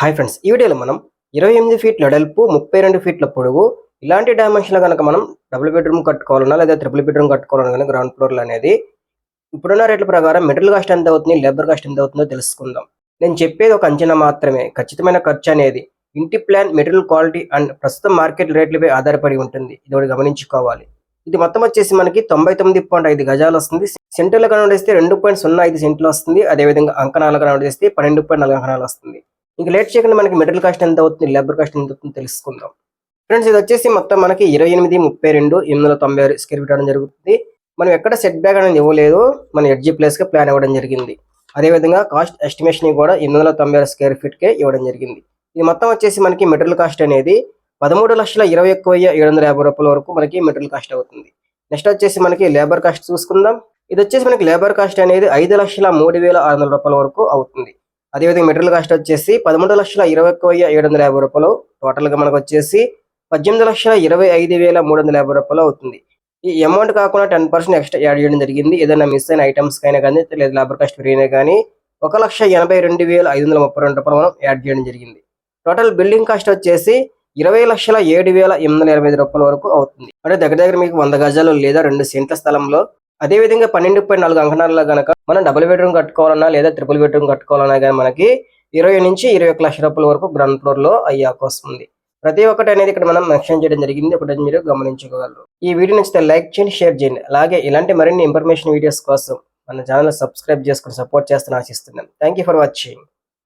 Hi friends ఈ వీడియోలో మనం ఇరవై ఎనిమిది ఫీట్ల వెడల్పు ముప్పై రెండు ఫీట్ల పొడవు ఇలాంటి డైమెన్షన్లో కనుక మనం డబుల్ బెడ్రూమ్ కట్టుకోవాలన్నా లేదా త్రిపుల్ బెడ్రూమ్ కట్టుకోవాలన్నా కానీ గ్రౌండ్ ఫ్లోర్లు అనేది ఇప్పుడున్న రేట్ల ప్రకారం మెటీరియల్ కాస్ట్ ఎంత అవుతుంది లేబర్ కాస్ట్ ఎంత అవుతుందో తెలుసుకుందాం. నేను చెప్పేది ఒక అంచనా మాత్రమే. ఖచ్చితమైన ఖర్చు అనేది ఇంటి ప్లాన్ మెటీరియల్ క్వాలిటీ అండ్ ప్రస్తుతం మార్కెట్ రేట్లపై ఆధారపడి ఉంటుంది. ఇది ఒకటి గమనించుకోవాలి. ఇది మొత్తం వచ్చేసి మనకి తొంభై తొమ్మిది పాయింట్ ఐదు గజాలు వస్తుంది. సెంటర్లో కనబడిస్తే రెండు పాయింట్ సున్నా ఐదు సెంట్లు వస్తుంది. అదేవిధంగా అంకణాలు కనబడిస్తే పన్నెండు పాయింట్ నాలుగు అంకణాలు వస్తుంది. ఇంకా లేట్ చేయకుండా మనకి మెటీరియల్ కాస్ట్ ఎంత అవుతుంది లేబర్ కాస్ట్ ఎంత అవుతుంది తెలుసుకుందాం. ఫ్రెండ్స్ ఇది వచ్చేసి మొత్తం మనకి ఇరవై ఎనిమిది ముప్పై రెండు ఎనిమిది వందల తొంభై ఆరు స్క్వేర్ ఫీట్ అవడం జరుగుతుంది. మనం ఎక్కడ సెట్ బ్యాక్ అనేది ఇవ్వలేదు మన ఎడ్జీ ప్లేస్గా ప్లాన్ ఇవ్వడం జరిగింది. అదేవిధంగా కాస్ట్ ఎస్టిమేషన్ కూడా ఎనిమిది వందల తొంభై ఆరు స్క్వేర్ ఫీట్కే ఇవ్వడం జరిగింది. ఇది మొత్తం వచ్చేసి మనకి మెటీరియల్ కాస్ట్ అనేది పదమూడు లక్షల ఇరవై ఒక్క వెయ్యి ఏడు వందల యాభై రూపాయల వరకు మనకి మెటీరియల్ కాస్ట్ అవుతుంది. నెక్స్ట్ వచ్చేసి మనకి లేబర్ కాస్ట్ చూసుకుందాం. ఇది వచ్చేసి మనకి లేబర్ కాస్ట్ అనేది ఐదు లక్షల మూడు వేల ఆరు వందల రూపాయల వరకు అవుతుంది. అదేవిధంగా మెటీరియల్ కాస్ట్ వచ్చేసి పదమూడు లక్షల ఇరవై ఒక్క వెయ్యి ఏడు వందల యాభై రూపాయలు. టోటల్గా మనకు వచ్చేసి పద్దెనిమిది లక్షల ఇరవై ఐదు వేల మూడు వందల యాభై రూపాయలు అవుతుంది. ఈ అమౌంట్ కాకుండా టెన్ పర్సెంట్ ఎక్స్ట్రా యాడ్ చేయడం జరిగింది. ఏదైనా మిస్ అయిన ఐటమ్స్ కైనా కానీ లేదా లేబర్ కాస్ట్ పెరిగినా కానీ ఒక లక్ష ఎనభై రెండు వేల ఐదు వందల ముప్పై రెండు రూపాయలు మనం యాడ్ చేయడం జరిగింది. టోటల్ బిల్డింగ్ కాస్ట్ వచ్చేసి ఇరవై లక్షల ఏడు వేల ఎనిమిది వందల ఇరవై ఐదు రూపాయల వరకు అవుతుంది. అంటే దగ్గర దగ్గర మీకు వంద గజాలు లేదా రెండు సెంట్ల స్థలంలో అదే విధంగా పన్నెండు పాయింట్ నాలుగు అంకణాలలో గనక మనం డబుల్ బెడ్రూమ్ కట్టుకోవాలన్నా లేదా ట్రిపుల్ బెడ్రూమ్ కట్టుకోవాలన్నా కానీ మనకి ఇరవై నుంచి ఇరవై ఒక లక్షల రూపాయల వరకు గ్రౌండ్ ఫ్లోర్లో అయ్యే అవకాశం ఉంది. ప్రతి ఒక్కటి అనేది ఇక్కడ మనం మెన్షన్ చేయడం జరిగింది. ఒకటి మీరు గమనించుకోగలరు. ఈ వీడియో నచ్చితే లైక్ చేయండి షేర్ చేయండి. అలాగే ఇలాంటి మరిన్ని ఇన్ఫర్మేషన్ వీడియోస్ కోసం మన ఛానల్ సబ్స్క్రైబ్ చేసుకుని సపోర్ట్ చేస్తాను ఆశిస్తున్నాను. Thank you for watching